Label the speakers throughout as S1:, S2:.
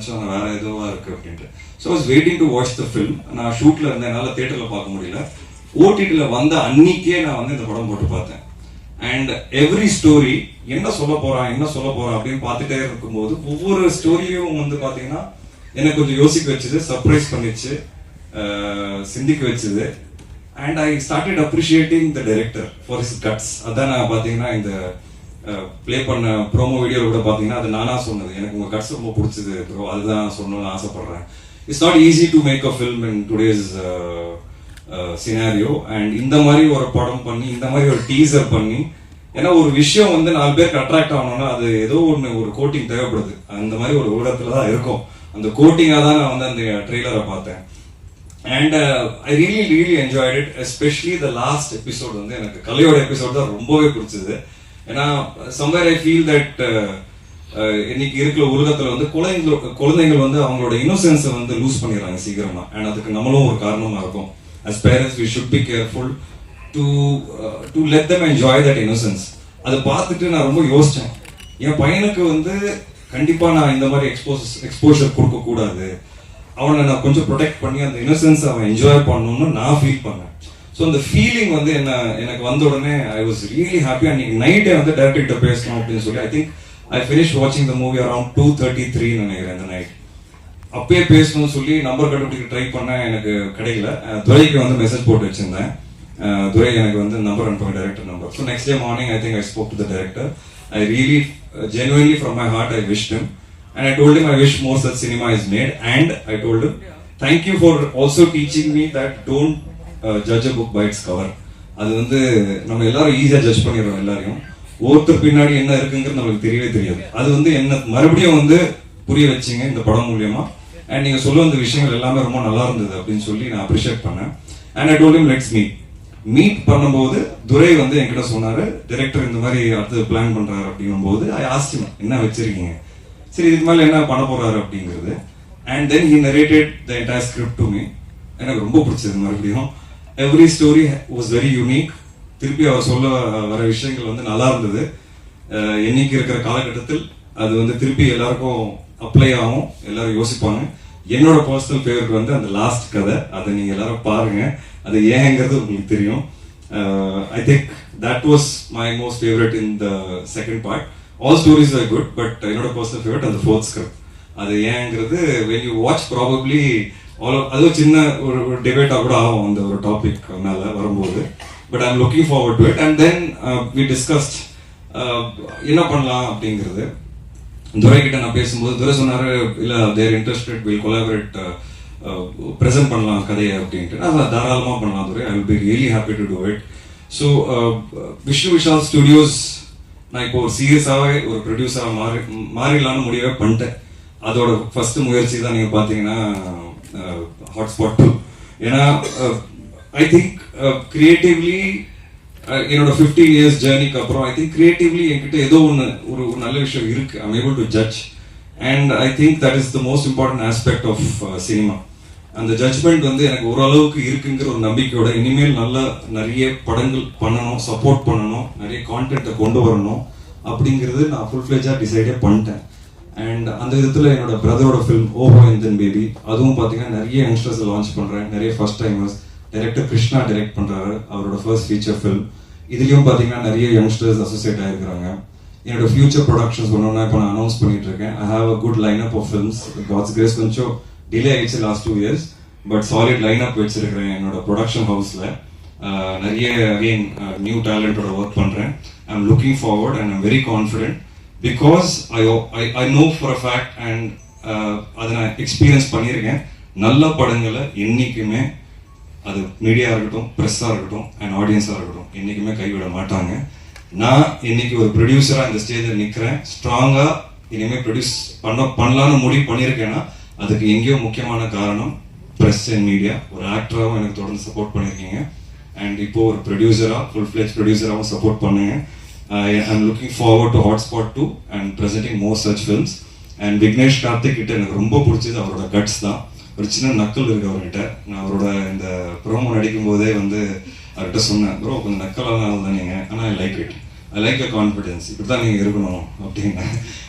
S1: நினச்சோம் வேற எதுவா இருக்கு அப்படின்ட்டு. So was waiting to watch the film நான் ஷூட்ல இருந்தேன் என்னால் தேட்டரில் பார்க்க முடியல. ஓடிடியில் வந்த அன்னைக்கே நான் வந்து இந்த படம் போட்டு பார்த்தேன். அண்ட் எவ்ரி ஸ்டோரி என்ன சொல்ல போறான் என்ன சொல்ல போறான் அப்படின்னு பார்த்துட்டே இருக்கும்போது ஒவ்வொரு ஸ்டோரியும் வந்து பாத்தீங்கன்னா எனக்கு கொஞ்சம் யோசிக்க வச்சுது சர்ப்ரைஸ் பண்ணிச்சு சிந்திக்க வச்சது. And I started appreciating the director for his guts அதான் நான் பாத்தீங்கன்னா இந்த ப்ளே பண்ண ப்ரோமோ வீடியோ கூட பார்த்தீங்கன்னா அது நானா சொன்னது. எனக்கு உங்க கட்ஸ் ரொம்ப பிடிச்சது ப்ரோ அதுதான் சொல்லணும்னு ஆசைப்படுறேன். It's not easy to make a film in today's scenario and இந்த மாதிரி ஒரு படம் பண்ணி இந்த மாதிரி ஒரு டீசர் பண்ணி ஏன்னா ஒரு விஷயம் வந்து நாலு பேருக்கு அட்ராக்ட் ஆகணும்னா அது ஏதோ ஒன்று ஒரு கோட்டிங் தேவைப்படுது. அந்த மாதிரி ஒரு ஊடகத்துல தான் இருக்கும். அந்த கோட்டிங்காக தான் நான் வந்து அந்த ட்ரெய்லரை பார்த்தேன். And I really really enjoyed it especially the last episode வந்து எனக்கு கலையோட எபிசோட் தான் ரொம்பவே பிடிச்சது. ஏன்னா சம்வேர் ஐ ஃபீல் தட் இன்னைக்கு இருக்கிற உலகத்துல வந்து குழந்தைங்க குழந்தைகள் வந்து அவங்களோட இன்னோசென்ஸை வந்து லூஸ் பண்ணிடுறாங்க சீக்கிரமா. அண்ட் அதுக்கு நம்மளும் ஒரு காரணமா இருக்கும். As parents we should be careful to to let them enjoy that innocence அதை பார்த்துட்டு நான் ரொம்ப யோசித்தேன் என் பையனுக்கு வந்து கண்டிப்பாக நான் இந்த மாதிரி எக்ஸ்போஸ் எக்ஸ்போஷர் கொடுக்கக்கூடாது அவனை நான் கொஞ்சம் ப்ரொடெக்ட் பண்ணி அந்த இன்னோசென்ஸ் அவன் என்ஜாய் பண்ணணும்னு நான் ஃபீல் பண்ணேன். ஸோ அந்த ஃபீலிங் வந்து என்ன எனக்கு வந்த உடனே ஐ வாஸ் ரியலி ஹாப்பி அன்னைக்கு நைட்டே வந்து டேரக்டர்கிட்ட பேசணும் அப்படின்னு சொல்லி ஐ திங்க் ஐ ஃபினிஷ் வாட்சிங் the movie around two thirty த்ரீன்னு நினைக்கிறேன் அந்த நைட் அப்பயே பேசணும்னு சொல்லி நம்பர் கண்டுபிடிக்க ட்ரை பண்ண எனக்கு கிடைக்கல. துரைக்கு வந்து மெசேஜ் போட்டு வச்சிருந்தேன். துரை எனக்கு வந்து நம்பர் அனுப்புங்க director number so next day morning I think I spoke to the director I really genuinely from my heart I wish him. And I told him I wish more such cinema is made. And I told for also teaching me that teaching judge book by its cover அது வந்து நம்ம எல்லாரும் ஈஸியாக judge பண்ணிடுறோம் எல்லாரையும். ஒருத்தர் பின்னாடி என்ன இருக்குங்கிறது நம்மளுக்கு தெரியவே தெரியாது. அது வந்து என்ன மறுபடியும் வந்து புரிய வச்சீங்க இந்த படம் மூலியமா. அண்ட் நீங்க சொல்ல வந்த விஷயங்கள் எல்லாமே ரொம்ப நல்லா இருந்தது அப்படின்னு சொல்லி நான் அப்ரிஷியேட் பண்ணேன். And I told him let's meet meet பண்ணும்போது துரை வந்து என்கிட்ட சொன்னாரு டிரெக்டர் இந்த மாதிரி அடுத்து பிளான் பண்றாரு. அப்படிங்கும்போது ஐ ஆஸ்டிம் என்ன வச்சிருக்கீங்க? சரி இதுக்கு மேலே என்ன பண்ண போறாரு? அப்படிங்கிறது. And then he narrated the entire script to me எனக்கு ரொம்ப பிடிச்சது மறுபடியும். Every story was very unique திருப்பி அவர் சொல்ல வர விஷயங்கள் வந்து நல்லா இருந்தது. என்னைக்கு இருக்கிற காலகட்டத்தில் அது வந்து திருப்பி எல்லாருக்கும் அப்ளை ஆகும். எல்லாரும் யோசிப்பாங்க. என்னோட பர்சனல் ஃபேவரட் வந்து அந்த லாஸ்ட் கதை. அதை நீங்க எல்லாரும் பாருங்க. அது ஏங்கிறது உங்களுக்கு தெரியும். I think that was my most favourite in the second part all stories are good but என்னோட பர்சனல் ஃபேவரட் அந்த ஃபோர்த் ஸ்கிரிப்ட் அது ஏங்கிறது when you watch probably all அது சின்ன ஒரு ஒரு டிபேட்டாக கூட ஆகும் அந்த ஒரு டாபிக் மேல வரும்போது. But I'm looking forward to it and then we discussed என்ன பண்ணலாம் அப்படிங்கிறது. துரை கிட்ட நான் பேசும்போது துரை சொன்னார் இல்லை they're interested will collaborate present பண்ணலாம் கதையை அப்படின்ட்டு. நான் தாராளமாக பண்ணலாம் Durai I will be really happy to do it so Vishnu Vishal studios நான் இப்போ ஒரு சீரியஸாகவே ஒரு ப்ரொடியூசராக மாறி மாறிடலாம்னு முடிவே பண்ணிட்டேன். அதோட ஃபர்ஸ்ட் முயற்சி தான் நீங்கள் பார்த்தீங்கன்னா Uh, ஹாட்ஸ்பாட் டூ ஏன்னா ஐ திங்க் கிரியேட்டிவ்லி என்னோட ஃபிஃப்டீன் இயர்ஸ் ஜேர்னிக்கு அப்புறம் ஐ திங்க் கிரியேட்டிவ்லி என்கிட்ட ஏதோ ஒன்று ஒரு ஒரு நல்ல விஷயம் இருக்கு. I'm able to judge and I think that is the most important aspect of cinema அந்த ஜட்ஜ்மெண்ட் வந்து எனக்கு ஓரளவுக்கு இருக்குங்கிற ஒரு நம்பிக்கையோட இனிமேல் நல்ல நிறைய படங்கள் பண்ணணும் சப்போர்ட் பண்ணணும் நிறைய கான்டென்ட்டை கொண்டு வரணும் அப்படிங்கிறது நான் ஃபுல் ஃபிளேஜாக டிசைடே பண்ணிட்டேன். அண்ட் அந்த விதத்தில் என்னோட பிரதரோட ஃபிலிம் ஓஹோ இந்தன் பேபி அதுவும் பார்த்தீங்கன்னா நிறைய யங்ஸ்டர்ஸ் லான்ச் பண்ணுறேன் நிறைய first timers director Krishna direct பண்ணுறாரு அவரோட ஃபர்ஸ்ட் ஃபீச்சர் ஃபிலிம் இதுலேயும் பார்த்தீங்கன்னா நிறைய யங்ஸ்டர்ஸ் அசோசியேட் ஆகிருக்கிறாங்க என்னோட ஃபியூச்சர் ப்ரொடக்ஷன்ஸ் ஒன்று இப்போ நான் அனௌன்ஸ் பண்ணிட்டு இருக்கேன். I have a good line up of films God's grace கொஞ்சம் டிலே ஆயிடுச்சு last two years but solid line up வச்சிருக்கிறேன் என்னோட ப்ரொடக்ஷன் ஹவுஸில் நிறைய அகெயின் நியூ டேலண்டோட ஒர்க் பண்ணுறேன் I am looking forward and I'm very confident because I I know for a fact and அதை நான் எக்ஸ்பீரியன்ஸ் பண்ணியிருக்கேன். நல்ல படங்களை என்றைக்குமே அது மீடியா இருக்கட்டும் ப்ரெஸ்ஸாக இருக்கட்டும் அண்ட் ஆடியன்ஸாக இருக்கட்டும் என்றைக்குமே கைவிட மாட்டாங்க. நான் இன்னைக்கு ஒரு ப்ரொடியூசராக இந்த ஸ்டேஜில் நிற்கிறேன் ஸ்ட்ராங்காக இனிமேல் ப்ரொடியூஸ் பண்ண பண்ணலான்னு முடிவு பண்ணியிருக்கேன்னா அதுக்கு எங்கேயோ முக்கியமான காரணம் ப்ரெஸ் அண்ட் மீடியா ஒரு ஆக்டராகவும் எனக்கு தொடர்ந்து சப்போர்ட் பண்ணியிருக்கீங்க. அண்ட் இப்போ ஒரு ப்ரொடியூசராக ஃபுல் ஃபிளெஜ் ப்ரொடியூசராகவும் சப்போர்ட் பண்ணுங்க. I am looking forward to hotspot two and presenting more search films and Vignesh Karthik கிட்ட எனக்கு ரொம்ப பிடிச்சது அவரோட கட்ஸ் தான். ஒரு சின்ன நக்கல் இருக்கு அவர்கிட்ட. நான் அவரோட இந்த ப்ரோமோ நடிக்கும் போதே வந்து அவர்கிட்ட சொன்னேன் ப்ரோ கொஞ்சம் நக்கலாக தான் நீங்க. ஆனால் I like it I like a confidence இப்படி தான் நீங்கள் இருக்கணும். அப்படின்னு.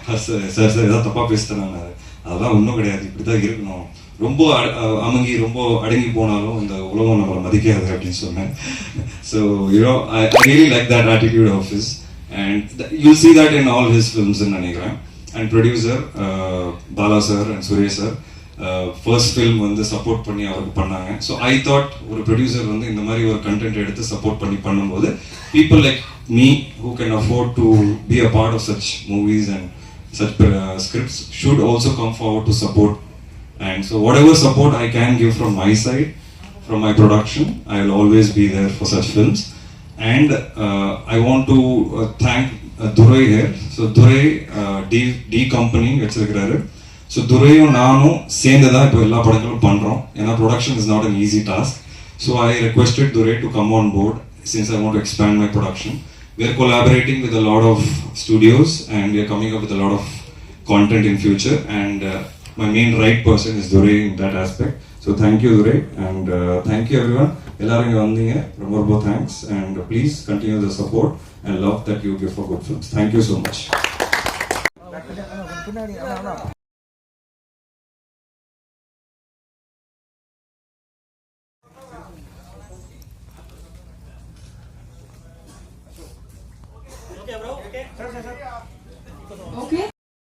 S1: சார் சார் ஏதாவது தப்பாக பேசிட்டேன் நான் அதெல்லாம் ஒன்றும் கிடையாது. இப்படி தான் இருக்கணும். ரொம்ப அ- அமுங்கி ரொம்ப அடங்கி போனாலும் இந்த உலகம் நம்மளை மதிக்காது அப்படின்னு சொன்னேன். So you know I really like that attitude of his and you see that in all his films நினைக்கிறேன் and producer Bala sir and Suresh sir first film வந்து சப்போர்ட் பண்ணி அவருக்கு பண்ணாங்க ஸோ ஐ தாட் ஒரு producer வந்து இந்த மாதிரி ஒரு கண்டென்ட் எடுத்து சப்போர்ட் பண்ணி பண்ணும்போது people like me who can afford to be a part of such movies and such uh, scripts should also come forward to support. And so, whatever support I can give from my side, from my production, I will always be there for such films. And uh, I want to uh, thank uh, Durai here. So, Durai uh, D, D company வச்சிருக்கிறாரு so துரையும் நானும் சேர்ந்து தான் இப்போ எல்லா படங்களும் பண்ணுறோம் ஏன்னா production is not an easy task so I requested Durai to come on board since I want to expand my production we are collaborating with a lot of studios and we are coming up with a lot of content in future and uh, my main right person is Duray in that aspect so thank you Duray and uh, thank you everyone எல்லாரும் இங்க வந்தீங்க ரொம்ப ரொம்ப thanks and please continue the support and love that you give for good films thank you so much
S2: பின்னாடி அண்ணா அண்ணா
S3: Okay.